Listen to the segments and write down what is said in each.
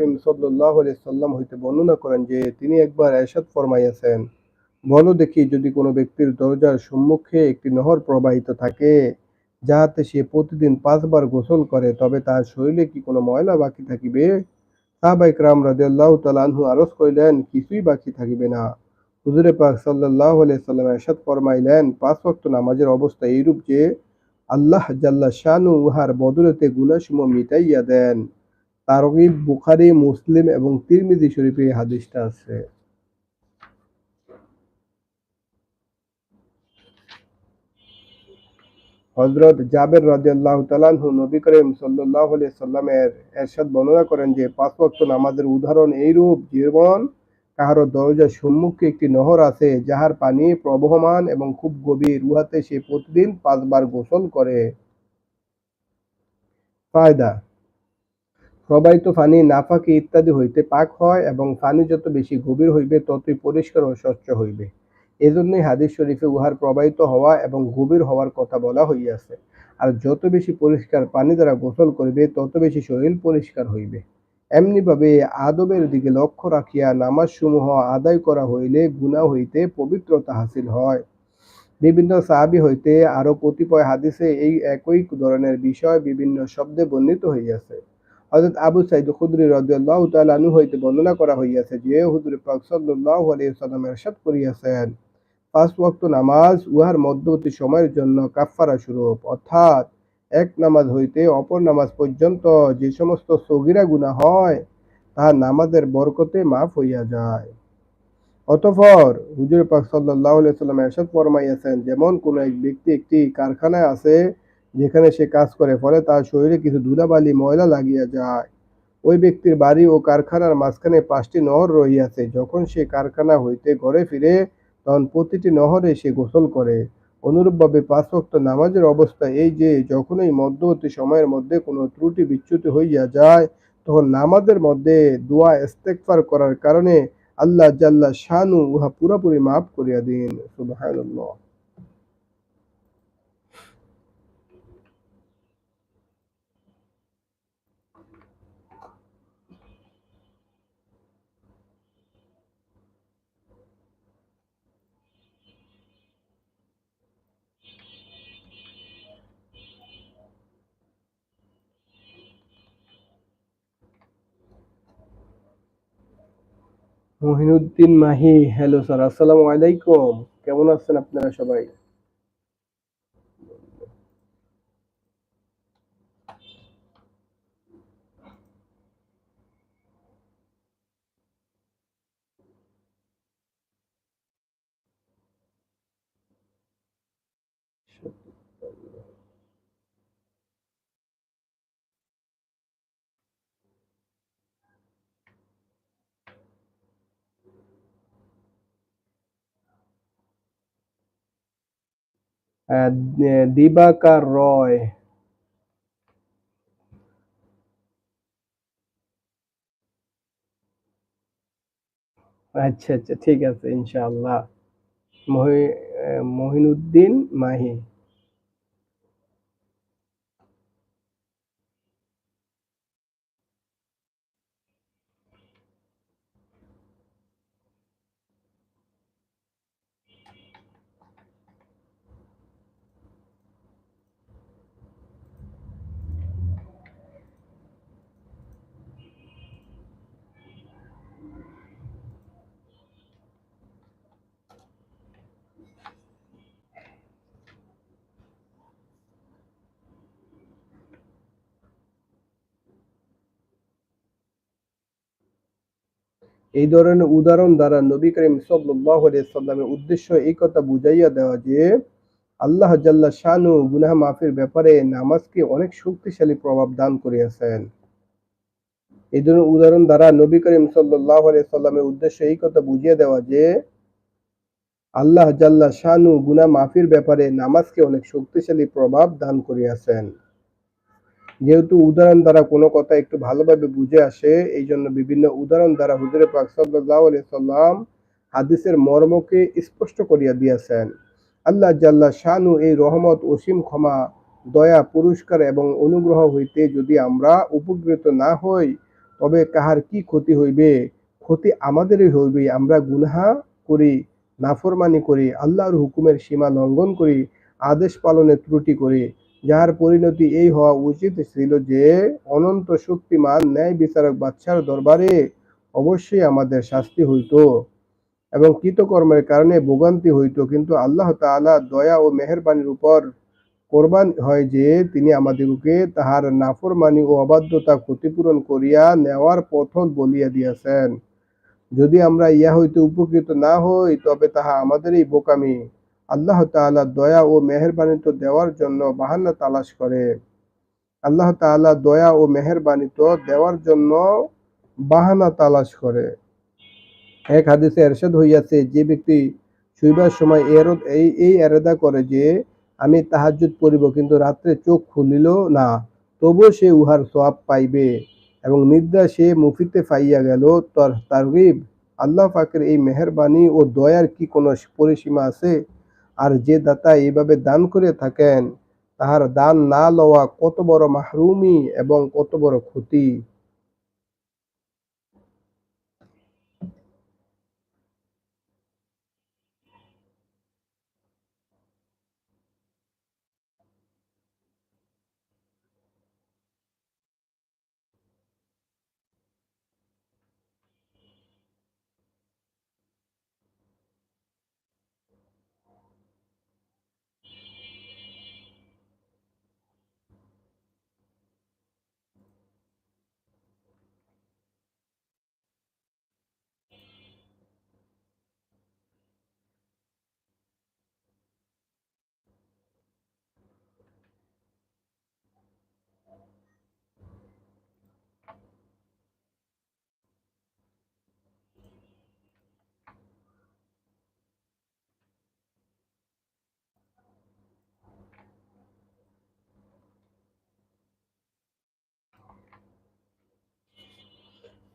করিম সাল্লাহ সাল্লাম হইতে বর্ণনা করেন যে তিনি একবার এরশাদ ফরমাইয়াছেন। বলো দেখি যদি কোনো ব্যক্তির দরজার সম্মুখে একটি নহর প্রবাহিত থাকে, যাহাতে সে প্রতিদিন পাঁচবার গোসল করে, তবে তার শরীরে কি কোনো ময়লা বাকি থাকিবে? সাহাবাই রাম রাজিয়াল্লাহ তালানহু আরজ করিলেন, কিছুই বাকি থাকিবে না। হুজুরে পাক সাল্লাহ সাল্লাম এরশাদ ফরমাইলেন, পাঁচ ওয়াক্ত নামাজের অবস্থা এইরূপ যে আল্লাহ জাল্লা শানু উহার বদলতে গুনাসমূহ মিটাইয়া দেন। তারগিব বুখারি, মুসলিম এবং তিরমিজি শরীফে এই হাদিসটা আছে। হজরত জাবের রাজিয়াল্লাহ তালানহু নবী করিম সাল্লাহ সাল্লামের এরশাদ বর্ণনা করেন যে, পাঁচ ওয়াক্ত নামাজের উদাহরণ এইরূপ, জীবন কাহারো দরজার সম্মুখে একটি নহর আছে, যাহার পানি প্রবহমান এবং খুব গভীর, উহাতে সে প্রতিদিন পাঁচবার গোসল করে। ফায়দা প্রবাহিত পানি নাফাকি ইত্যাদি হইতে পাক হয় এবং পানি যত বেশি গভীর হইবে, ততই পরিষ্কার ও স্বচ্ছ হইবে। এজন্যই হাদিস শরীফে উহার প্রবাহিত হওয়া এবং গভীর হওয়ার কথা বলা হইয়াছে। আর যত বেশি পরিষ্কার পানি দ্বারা গোসল করিবে, তত বেশি শরীর পরিষ্কার হইবে। এমনিভাবে আদবের দিকে লক্ষ্য রাখিয়া নামাজ সমূহ আদায় করা হইলে গুণা হইতে পবিত্রতা হাসিল হয়। বিভিন্ন সাহাবি হইতে আরও কতিপয় হাদিসে এই একই ধরনের বিষয় বিভিন্ন শব্দে বর্ণিত হইয়াছে। হযরত আবু সাইদ খুদরি তাআলা আনহু হইতে বর্ণনা করা হইয়াছে যে হুজুর পাক সাল্লাল্লাহু আলাইহি ওয়াসাল্লাম করিয়াছেন। পাঁচ ওয়াক্ত নামাজ উহার মধ্যবর্তী সময়ের জন্য কাফফারা স্বরূপ, অর্থাৎ এক নামাজ হইতে অপর নামাজ পর্যন্ত যে সমস্ত সগিরা গুনাহ হয় তাহা নামাজের বরকতে মাফ হইয়া যায়। অতঃপর হুজুর পাক আলাইহি সাল্লাম ইরশাদ ফরমাইয়াছেন, যেমন কোন এক ব্যক্তি একটি কারখানায় আছে যেখানে সে কাজ করে, ফলে তার শরীরে কিছু ধুলাবালি, ময়লা লাগিয়া যায়। ওই ব্যক্তির বাড়ি ও কারখানার মাঝখানে পাঁচটি নহর রহিয়াছে। যখন সে কারখানা হইতে ঘরে ফিরে, তখন প্রতিটি নহরে সে গোসল করে। অনুরূপভাবে পাঁচ নামাজের অবস্থা এই যে যখন এই মধ্যবর্তী সময়ের মধ্যে কোনো ত্রুটি, বিচ্যুতি হইয়া যায়, তখন নামাজের মধ্যে দোয়া ইস্তেগফার করার কারণে আল্লাহ জাল্লা শানু উহা পুরাপুরি মাফ করিয়া দিন। সুবহানাল্লাহ। মহিনুদ্দিন মাহি হ্যালো স্যার আসসালামু আলাইকুম। কেমন আছেন আপনারা সবাই? দিবাকার রয়। আচ্ছা আচ্ছা ঠিক আছে ইনশাআল্লাহ। মহি মহিনুদ্দিন মাহি। এই ধরনের উদাহরণ দ্বারা নবী করিম সাল্লামের উদ্দেশ্য এই কথা বুঝাইয়া দেওয়া যে, আল্লাহ জাল্লা শানু গুনাহ মাফের ব্যাপারে নামাজকে অনেক শক্তিশালী প্রভাব দান করিয়াছেন। এই ধরনের উদাহরণ দ্বারা নবী করিম আলাইহি সাল্লামের উদ্দেশ্য এই কথা বুঝিয়ে দেওয়া যে, আল্লাহ জাল্লা শানু গুনাহ মাফির ব্যাপারে নামাজকে অনেক শক্তিশালী প্রভাব দান করিয়াছেন। যেহেতু উদাহরণ দ্বারা কোনো কথা একটু ভালোভাবে বুঝে আসে, এই জন্য বিভিন্ন উদাহরণ দ্বারা হুজুরে পাক সাল্লাল্লাহু আলাইহি সাল্লাম হাদিসের মর্মকে স্পষ্ট করিয়া দিয়েছেন। আল্লাহ জাল্লা শানু এই রহমত, অসীম ক্ষমা, দয়া, পুরস্কার এবং অনুগ্রহ হইতে যদি আমরা উপকৃত না হই, তবে কাহার কি ক্ষতি হইবে? ক্ষতি আমাদেরই হইবে। আমরা গুনাহা করি, নাফরমানি করি, আল্লাহর হুকুমের সীমা লঙ্ঘন করি, আদেশ পালনে ত্রুটি করি। যাহার পরিণতি এই হওয়া উচিত ছিল যে, অনন্ত শক্তিমান ন্যায় বিচারক বাচ্চার দরবারে অবশ্যই আমাদের শাস্তি হইত এবং কৃতকর্মের কারণে ভোগান্তি হইত। কিন্তু আল্লাহ তাআলা দয়া ও মেহেরবানির উপর কোরবান হয় যে, তিনি আমাদিগকে তাহার নাফরমানি ও অবাধ্যতা ক্ষতিপূরণ করিয়া নেওয়ার পথ বলিয়া দিয়াছেন। যদি আমরা ইহা হইতে উপকৃত না হই, তবে তাহা আমাদেরই বোকামি। আল্লাহ তাআলা দয়া ও মেহেরবানি তো দেওয়ার জন্য বাহান্না তালাশ করে। আল্লাহ তাআলা দয়া ও মেহেরবানি তো দেওয়ার জন্য বাহানা তালাশ করে। এক হাদিসে এরশাদ হইয়াছে, যে ব্যক্তি শুইবার সময় এর- এই এই এরাদা করে যে, আমি তাহাজ্জুদ পড়িব, কিন্তু রাত্রে চোখ খুলিল না, তবুও সে উহার সওয়াব পাইবে এবং নিদ্রা সে মুফিতে পাইয়া গেল তার, তারগিব। আল্লাহ পাকের এই মেহেরবানি ও দয়ার কি কোনো পরিসীমা আছে? আর যে দাতা এইভাবে দান করে থাকেন, তাহার দান না লওয়া কত বড় মাহরুমি এবং কত বড় ক্ষতি।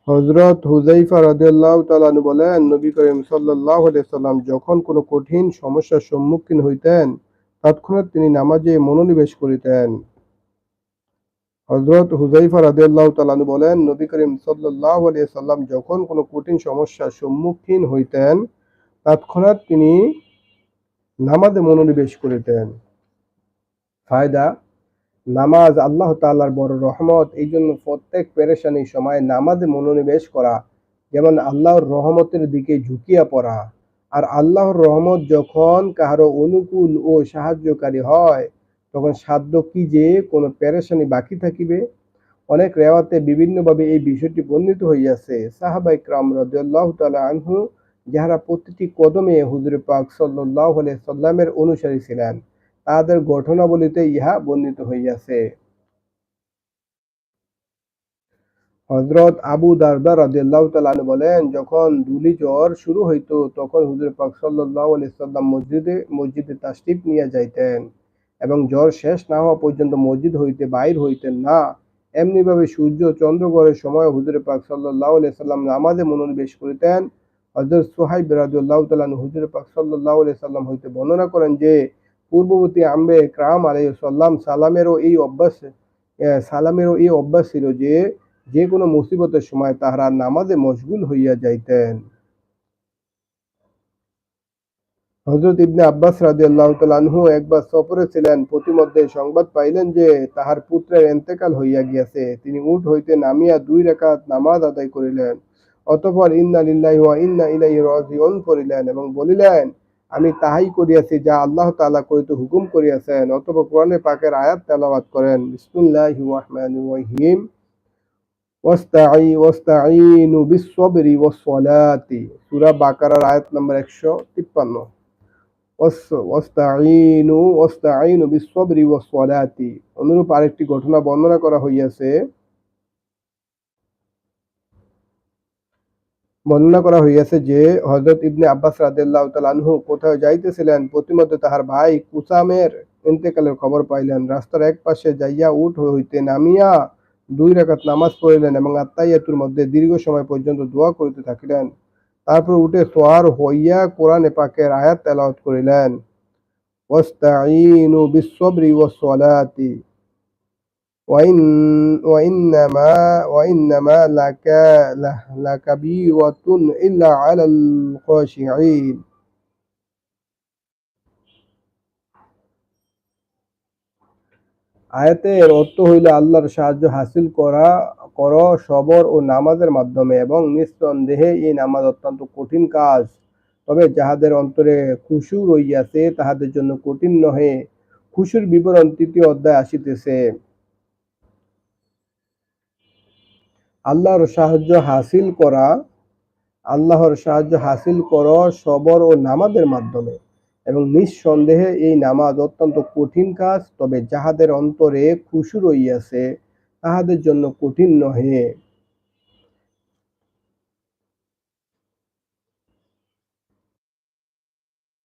হজরত হুজাইফা রাদিয়াল্লাহু তাআলা বলেন, নবী করিম আলাইহি সাল্লাম যখন কোনো কঠিন সমস্যার সম্মুখীন হইতেন, তৎক্ষণাৎ তিনি নামাজে মনোনিবেশ করিতেন। হজরত হুজাইফা রাদিয়াল্লাহু তাআলা আনহু বলেন, নবী করিম সাল্লাল্লাহু আলাইহি সাল্লাম যখন কোনো কঠিন সমস্যার সম্মুখীন হইতেন, তৎক্ষণাৎ তিনি নামাজে মনোনিবেশ করিতেন। ফায়দা নামাজ আল্লাহ তাআলার বড় রহমত এই জন্য প্রত্যেক পেরেশানির সময় নামাজে মনোনিবেশ করা, যেমন আল্লাহর রহমতের দিকে ঝুঁকিয়া পড়া। আর আল্লাহর রহমত যখন কাহারো অনুকূল ও সাহায্যকারী হয়, তখন সাধ্য কি যে কোনো পেরেশানি বাকি থাকিবে? অনেক রেওয়াতে বিভিন্নভাবে এই বিষয়টি বর্ণিত হইয়াছে। সাহাবাই ক্রাম রাদিয়াল্লাহু তাআলা আনহু, যাহারা প্রতিটি কদমে হুজুর পাক আলাইহি সাল্লামের অনুসারী ছিলেন তাদের ঘটনাবলিতে ইহা বর্ণিত হইয়াছে। হযরত আবু দারদা রাদিয়াল্লাহু তাআলা বলেন, যখন ধূলি জ্বর শুরু হইতো, তখন হুজুর পাক সাল্লাল্লাহু আলাইহি সাল্লাম মসজিদে মসজিদে তাশরিফ নিয়ে যাইতেন এবং জ্বর শেষ না হওয়া পর্যন্ত মসজিদ হইতে বাইর হইতেন না। এমনিভাবে সূর্য চন্দ্রগড়ের সময় হুজুর পাক সাল্লাল্লাহু আলাইহি সাল্লাম নামাজে মনোনিবেশ করিতেন। হযরত সুহাইব রাদিয়াল্লাহু তাআলা আনহু হুজুর পাক সাল্লাল্লাহু আলাইহি সাল্লাম হইতে বর্ণনা করেন যে পূর্ববর্তী আম্বে ক্রাম আলাইসাল্লাম সালামেরও এই অভ্যাস সালামেরও এই অভ্যাস ছিল যে যে কোনো মুসিবতের সময় তাহারা নামাজে মশগুল হইয়া যাইতেন। হযরত ইবনে আব্বাস রাদিয়াল্লাহু তাআলা আনহু একবার সফরে ছিলেন, প্রতিমধ্যে সংবাদ পাইলেন যে তাহার পুত্রের এন্তেকাল হইয়া গিয়াছে। তিনি উঠ হইতে নামিয়া দুই রেখাত নামাজ আদায় করিলেন, অতঃপর ইন্না লিল্লাহি ওয়া ইন্না ইলাইহি রাজিউন, পড়িলেন এবং বলিলেন আমি তাহাই করিয়াছি, যা আল্লাহ তাআলা করিতে হুকুম করিয়াছেন অতঃপর কোরআনে পাকের আয়াত তেলাওয়াত করেন। বিসমিল্লাহির রহমানির রহিম। ওয়াস্তাঈ, ওয়াস্তাঈনু বিস-সাবরি ওয়াস-সালাতি। সূরা বাকারার আয়াত নম্বর 153 ওয়াস- ওয়াস্তাঈনু ওয়াস্তাঈনু বিস-সাবরি অনুরূপ আরেকটি ঘটনা বর্ণনা করা হইয়াছে। বর্ণনা করা হইয়াছে যে, হযরত ইবনে আব্বাস রাদিয়াল্লাহু তাআলা আনহু কোথাও যাইতেছিলেন, প্রতিমধ্যে তাহার ভাই কুসামের ইন্তেকালের খবর পাইলেন। রাস্তার এক পাশে যাইয়া উঠ হইতে নামিয়া দুই রাকাত নামাজ পড়িলেন এবং আত্মাইয়াতুর মধ্যে দীর্ঘ সময় পর্যন্ত দোয়া করিতে থাকিলেন। তারপর উঠে সোয়ার হইয়া কোরআনে পাকের আয়াত তেলাওয়াত করিলেন। ওয়াস্তাঈনু বিস-সাবরি ওয়াস-সালাতি। وإن وإنما وإنما لك لكبيرة إلا على الخاشعين আয়াতের অর্থ হইল আল্লাহর সাহায্য হাসিল করা কর সবর ও নামাজের মাধ্যমে এবং নিঃসন্দেহে এই নামাজ অত্যন্ত কঠিন কাজ তবে যাহাদের অন্তরে খুশু রইয়াছে তাহাদের জন্য কঠিন নহে খুশুর বিবরণ তৃতীয় অধ্যায় আসিতেছে আল্লাহর সাহায্য হাসিল করা, আল্লাহর সাহায্য হাসিল কর সবর ও নামাজের মাধ্যমে। এবং নিঃসন্দেহে এই নামাজ অত্যন্ত কঠিন কাজ, তবে যাহাদের অন্তরে খুশু রইয়াছে, তাহাদের জন্য কঠিন নহে।